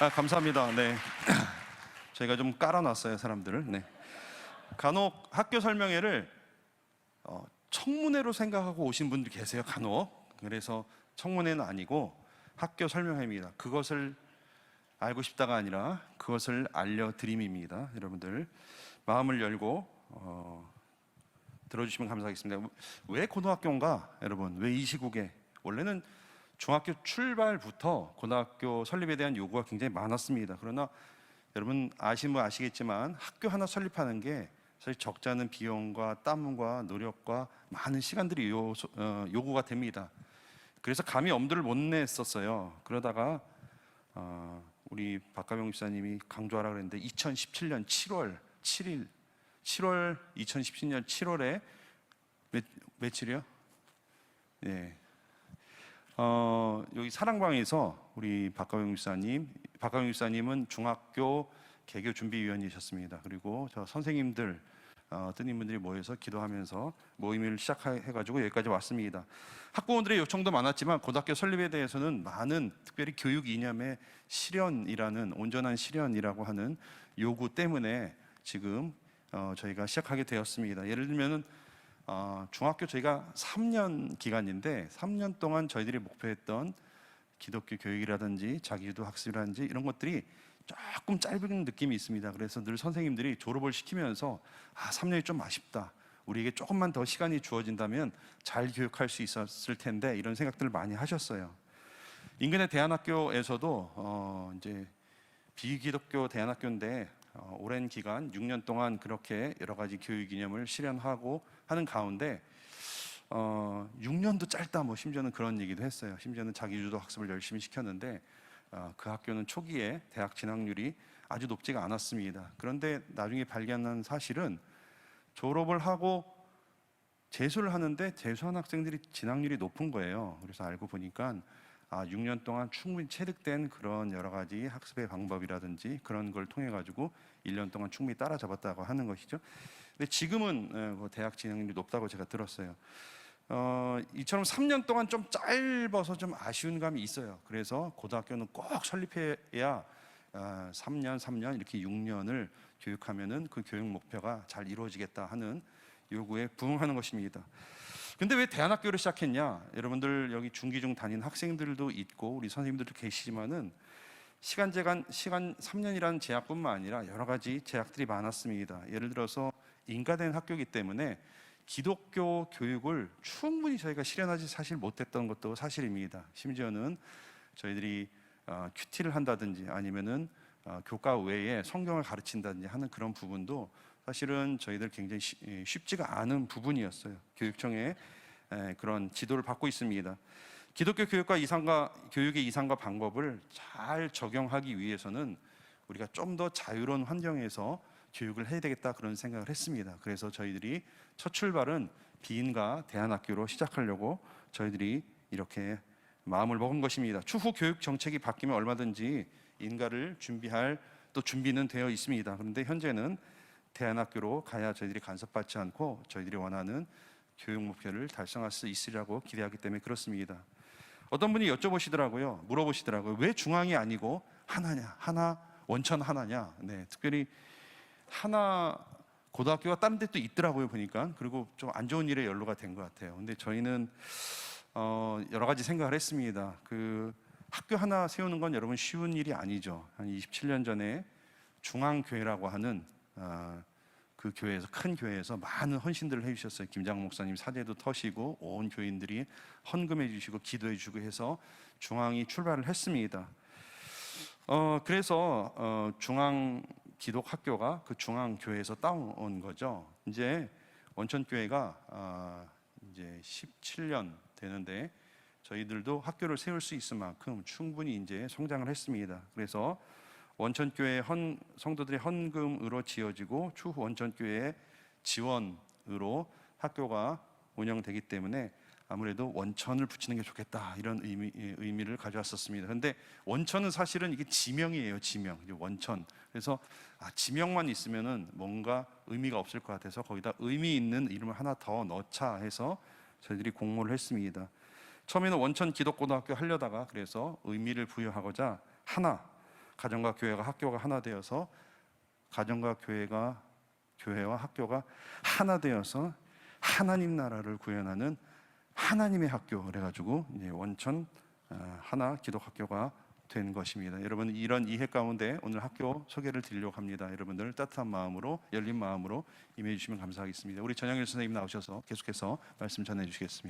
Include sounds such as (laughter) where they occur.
아, 감사합니다. 네. (clears throat) 저희가 좀 깔아놨어요, 사람들을. 네. 간혹 학교 설명회를 어, 청문회로 생각하고 오신 분들 계세요, 간혹. 그래서 청문회는 아니고 학교 설명회입니다. 그것을 알고 싶다가 아니라 그것을 알려드림입니다. 여러분들 마음을 열고 어, 들어주시면 감사하겠습니다. 왜 고등학교인가, 여러분? 왜 이 시국에? 원래는 중학교 출발부터 고등학교 설립에 대한 요구가 굉장히 많았습니다. 그러나 여러분 아시면 아시겠지만 학교 하나 설립하는 게 사실 적지 않은 비용과 땀과 노력과 많은 시간들이 요, 어, 요구가 됩니다. 그래서 감히 엄두를 못 냈었어요. 그러다가 어, 우리 박가병 집사님이 강조하라 그랬는데 2017년 7월 7일 7월 2017년 7월에 몇, 며칠이요? 예. 어, 여기 사랑방에서 우리 박가영 목사님, 박가영 목사님은 중학교 개교 준비위원이셨습니다. 그리고 저 선생님들, 어, 뜨님분들이 모여서 기도하면서 모임을 시작해가지고 여기까지 왔습니다. 학부모들의 요청도 많았지만 고등학교 설립에 대해서는 많은 특별히 교육 이념의 실현이라는 온전한 실현이라고 하는 요구 때문에 지금 어, 저희가 시작하게 되었습니다. 예를 들면은 어, 중학교 저희가 3년 기간인데 3년 동안 저희들이 목표했던 기독교 교육이라든지 자기주도 학습이라든지 이런 것들이 조금 짧은 느낌이 있습니다. 그래서 늘 선생님들이 졸업을 시키면서 아, 3년이 좀 아쉽다. 우리에게 조금만 더 시간이 주어진다면 잘 교육할 수 있었을 텐데 이런 생각들을 많이 하셨어요. 인근의 대안학교에서도 어, 이제 비기독교 대안학교인데 어, 오랜 기간 6년 동안 그렇게 여러 가지 교육 이념을 실현하고 하는 가운데 어, 6년도 짧다 뭐 심지어는 그런 얘기도 했어요. 심지어는 자기주도 학습을 열심히 시켰는데 어, 그 학교는 초기에 대학 진학률이 아주 높지가 않았습니다. 그런데 나중에 발견한 사실은 졸업을 하고 재수를 하는데 재수한 학생들이 진학률이 높은 거예요. 그래서 알고 보니까 아, 6년 동안 충분히 체득된 그런 여러 가지 학습의 방법이라든지 그런 걸 통해 가지고 1년 동안 충분히 따라잡았다고 하는 것이죠. 근데 지금은 예, 그 대학 진학률이 높다고 제가 들었어요. 어, 이처럼 3년 동안 좀 짧아서 좀 아쉬운 감이 있어요. 그래서 고등학교는 꼭 설립해야 아, 3년, 3년 이렇게 6년을 교육하면은 그 교육 목표가 잘 이루어지겠다 하는 요구에 부응하는 것입니다. 근데 왜 대안학교를 시작했냐? 여러분들 여기 중기중 다닌 학생들도 있고 우리 선생님들도 계시지만은 시간 제한 시간 3년이라는 제약뿐만 아니라 여러 가지 제약들이 많았습니다. 예를 들어서 인가된 학교이기 때문에 기독교 교육을 충분히 저희가 실현하지 사실 못했던 것도 사실입니다. 심지어는 저희들이 어, 큐티를 한다든지 아니면은 어, 교과 외에 성경을 가르친다든지 하는 그런 부분도 사실은 저희들 굉장히 쉬- 예, 쉽지가 않은 부분이었어요. 교육청의 에, 그런 지도를 받고 있습니다. 기독교 교육과 이상과 교육의 이상과 방법을 잘 적용하기 위해서는 우리가 좀 더 자유로운 환경에서 교육을 해야 되겠다 그런 생각을 했습니다. 그래서 저희들이 첫 출발은 비인가 대안학교로 시작하려고 저희들이 이렇게 마음을 먹은 것입니다. 추후 교육 정책이 바뀌면 얼마든지 인가를 준비할 또 준비는 되어 있습니다. 그런데 현재는 대안학교로 가야 저희들이 간섭받지 않고 저희들이 원하는 교육 목표를 달성할 수 있으리라고 기대하기 때문에 그렇습니다. 어떤 분이 여쭤보시더라고요. 물어보시더라고요. 왜 중앙이 아니고 하나냐? 하나 원천 하나냐? 네, 특별히 하나 고등학교가 다른 데 또 있더라고요 보니까 그리고 좀 안 좋은 일에 연루가 된 것 같아요. 근데 저희는 어, 여러 가지 생각을 했습니다. 그 학교 하나 세우는 건 여러분 쉬운 일이 아니죠. 한 27년 전에 중앙교회라고 하는 아, 그 교회에서 큰 교회에서 많은 헌신들을 해주셨어요. 김장 목사님 사제도 터시고 온 교인들이 헌금해 주시고 기도해 주고 해서 중앙이 출발을 했습니다. 어 그래서 어, 중앙 기독 학교가 그 중앙 교회에서 따온 거죠. 이제 원천 교회가 아, 이제 17년 되는데 저희들도 학교를 세울 수 있을 만큼 충분히 이제 성장을 했습니다. 그래서 원천교회 헌 성도들의 헌금으로 지어지고 추후 원천교회의 지원으로 학교가 운영되기 때문에 아무래도 원천을 붙이는 게 좋겠다 이런 의미, 의미를 가져왔었습니다. 그런데 원천은 사실은 이게 지명이에요, 지명. 원천. 그래서 아, 지명만 있으면은 뭔가 의미가 없을 것 같아서 거기다 의미 있는 이름을 하나 더 넣자 해서 저희들이 공모를 했습니다. 처음에는 원천 기독고등학교 하려다가 그래서 의미를 부여하고자 하나 가정과 교회가 학교가 하나 되어서 가정과 교회가 교회와 학교가 하나 되어서 하나님 나라를 구현하는 하나님의 학교 그래가지고 원천 어, 하나 기독학교가 된 것입니다. 여러분 이런 이해 가운데 오늘 학교 소개를 드리려고 합니다. 여러분들 따뜻한 마음으로 열린 마음으로 임해 주시면 감사하겠습니다. 우리 전영일 선생님 나오셔서 계속해서 말씀 전해 주시겠습니다.